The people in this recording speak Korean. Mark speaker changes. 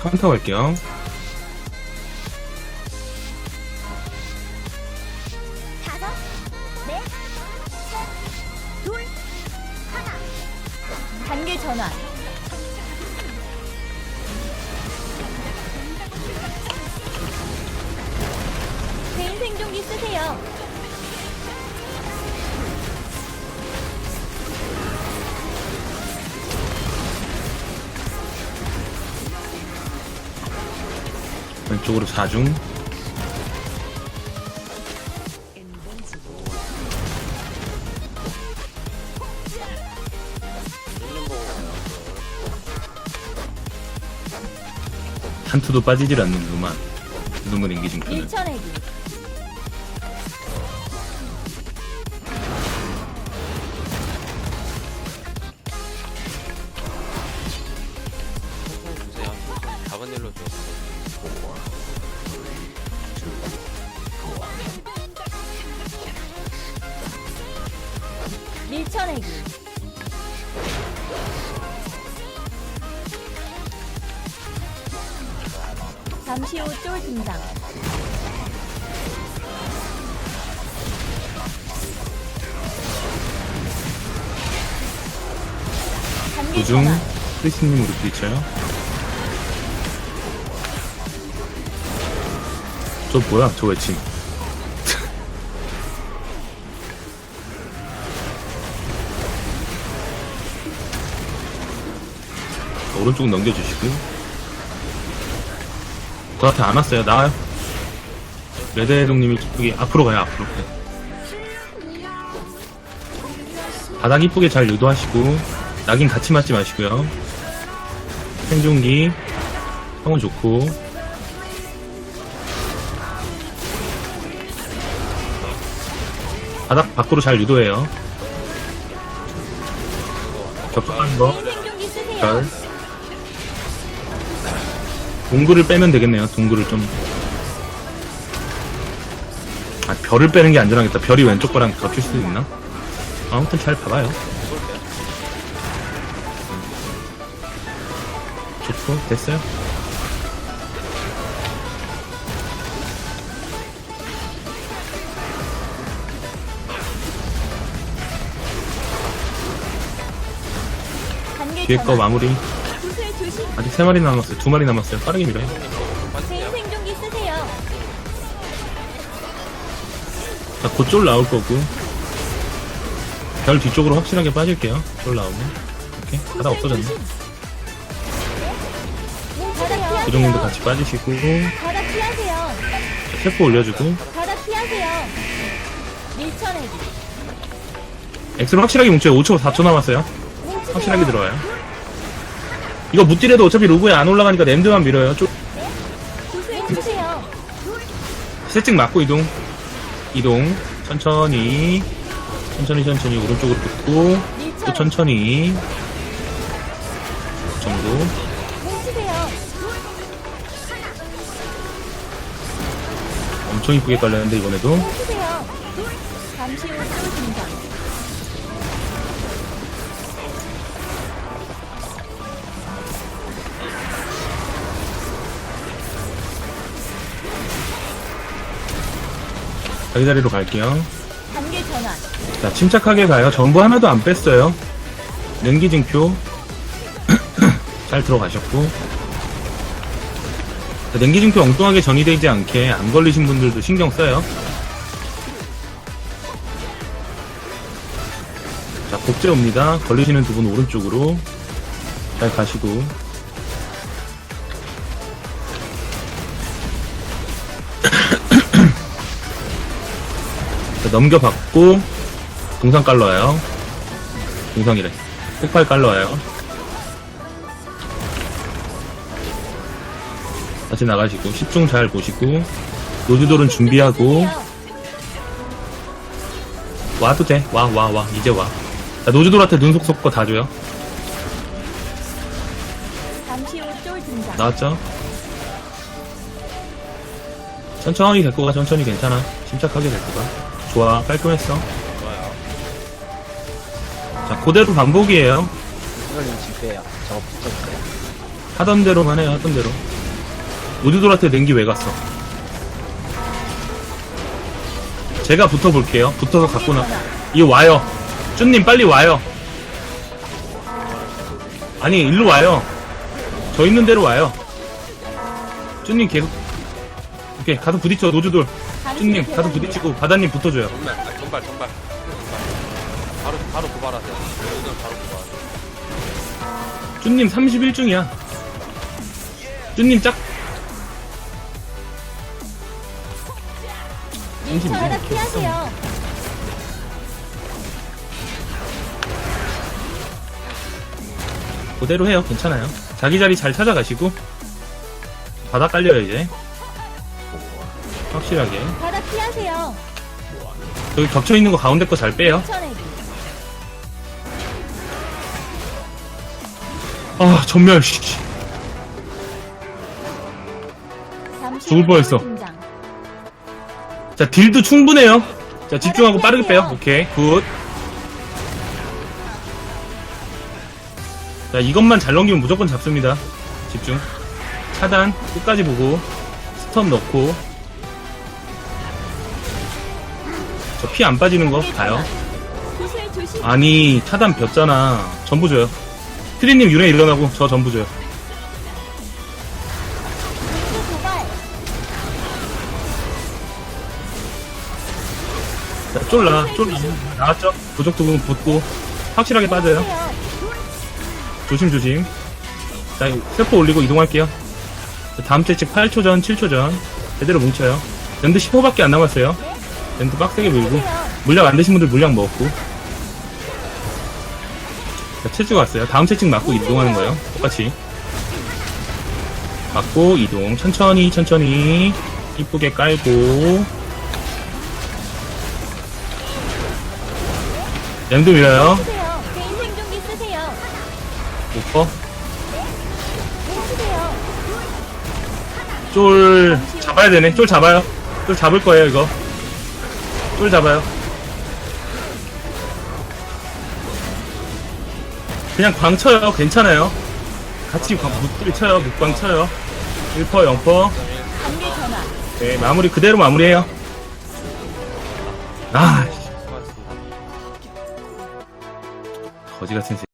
Speaker 1: 카운터 갈게요.
Speaker 2: 단계 전환.
Speaker 1: 왼쪽으로 4중. 한 투도 빠지질 않는 그만 눈물
Speaker 2: 밀쳐내기.
Speaker 3: 천천히
Speaker 2: 밀쳐내기. 잠시 후 쫄 등장.
Speaker 1: 도중. 크리스님으로 부딪혀요. 저 뭐야 저 외침 오른쪽 넘겨주시고. 저한테 안 왔어요. 나와요 레드해동님이 저기 앞으로 가요 앞으로. 네. 바닥 이쁘게 잘 유도하시고 낙인 같이 맞지 마시고요. 생존기 형은 좋고. 바닥 밖으로 잘 유도해요. 격한 거. 별. 동굴을 빼면 되겠네요. 동굴을 좀. 아, 별을 빼는 게 안전하겠다. 별이 왼쪽 거랑 겹칠 수도 있나? 아무튼 잘 봐봐요. 좋고, 됐어요. 뒤에 거. 마무리. 아직 세 마리 남았어요. 두 마리 남았어요. 빠르게 밀어요.
Speaker 2: 개인 생존기 쓰세요.
Speaker 1: 자, 곧쫄 나올 거고. 별 뒤쪽으로 확실하게 빠질게요. 쫄 나오면. 이렇게. 바닥 없어졌네.
Speaker 2: 바닥 피하세요.
Speaker 1: 구종님도 같이 빠지시고.
Speaker 2: 바닥 피하세요.
Speaker 1: 세포 올려주고.
Speaker 2: 바닥 피하세요. 밀쳐내기.
Speaker 1: 엑스를 확실하게 뭉쳐요. 5초, 4초 남았어요.
Speaker 2: 뭉치세요.
Speaker 1: 확실하게 들어와요. 이거 무딜해도 어차피 로그에 안 올라가니까 램드만 밀어요.
Speaker 2: 뭉치세요.
Speaker 1: 세팅 맞고 이동. 이동. 천천히. 천천히 천천히 오른쪽으로 붙고. 또. 천천히. 그 정도. 엄청 이쁘게 깔렸는데 이번에도.
Speaker 2: 잠시 후쫄 등장.
Speaker 1: 자기 자리로 갈게요.
Speaker 2: 단계 전환.
Speaker 1: 자, 침착하게 가요. 전부 하나도 안 뺐어요. 냉기증표. 잘 들어가셨고. 자, 냉기증표 엉뚱하게 전이되지 않게 안 걸리신 분들도 신경 써요. 자, 복제 옵니다. 걸리시는 두 분 오른쪽으로. 잘 가시고. 넘겨받고, 동상 깔러와요. 동상이래. 폭발 깔러와요. 다시 나가시고, 10중 잘 보시고, 노즈돌은 준비하고, 와도 돼. 와, 와, 와. 이제 와. 자, 노즈돌한테 눈속 섞고 다 줘요. 나왔죠? 천천히 될 거가 천천히 괜찮아. 침착하게 될 거가. 좋아. 깔끔했어.
Speaker 3: 좋아요.
Speaker 1: 자, 그대로 반복이에요.
Speaker 4: 이걸님 집배요. 저거 붙여주세요.
Speaker 1: 하던 대로만 해요, 하던 대로. 우주돌한테 냉기 왜 갔어? 제가 붙어볼게요. 붙어서 갖고 나. 이 와요. 쭈님 빨리 와요. 아니 일로 와요. 저 있는 대로 와요. 쭈님 계속 오케이 가서 부딪혀 노주돌. 쭈님 가서 부딪히고 바다님 붙어줘요.
Speaker 3: 전발, 아, 전발. 전발. 바로, 바로 고발하세요. 오늘 바로 고발.
Speaker 1: 쭈님 31중이야. 쭈님 짝.
Speaker 2: 저 하나 피하세요.
Speaker 1: 그대로 해요. 괜찮아요. 자기 자리 잘 찾아가시고 바닥 깔려요 이제. 확실하게.
Speaker 2: 바닥 피하세요.
Speaker 1: 여기 겹쳐 있는 거 가운데 거 잘 빼요.
Speaker 2: 천액.
Speaker 1: 아 전멸. 씨.
Speaker 2: 잠시
Speaker 1: 죽을
Speaker 2: 후
Speaker 1: 뻔했어.
Speaker 2: 등장.
Speaker 1: 자 딜도 충분해요. 자 집중하고 빠르게 빼요. 오케이 굿. 자 이것만 잘 넘기면 무조건 잡습니다. 집중. 차단 끝까지 보고 스톱 넣고 저 피 안 빠지는 거 봐요. 아니 차단 벽잖아. 전부 줘요. 트리님 유래 일어나고 저 전부 줘요. 자, 쫄라 쫄라 나왔죠? 도적 두분 붙고 확실하게 빠져요.
Speaker 2: 피하세요.
Speaker 1: 조심 조심. 자 세포 올리고 이동할게요. 자, 다음 채찍 8초 전, 7초 전 제대로 뭉쳐요. 랜드 10호밖에 안 남았어요. 랜드 빡세게 밀고. 물약 안 드신 분들 물약 먹었고. 자, 채찍 왔어요. 다음 채찍 맞고 이동하는 거예요. 똑같이. 맞고 이동. 천천히 천천히 이쁘게 깔고. 랜드 밀어요. 오퍼. 쫄 잡아야 되네. 쫄 잡아요. 쫄 잡을 거예요, 이거. 쫄 잡아요. 그냥 광 쳐요. 괜찮아요. 같이 광, 묵들 쳐요. 묵광 쳐요. 1퍼, 0퍼.
Speaker 2: 단계 전환.
Speaker 1: 네, 마무리 그대로 마무리해요. 아. 거지 같은 새.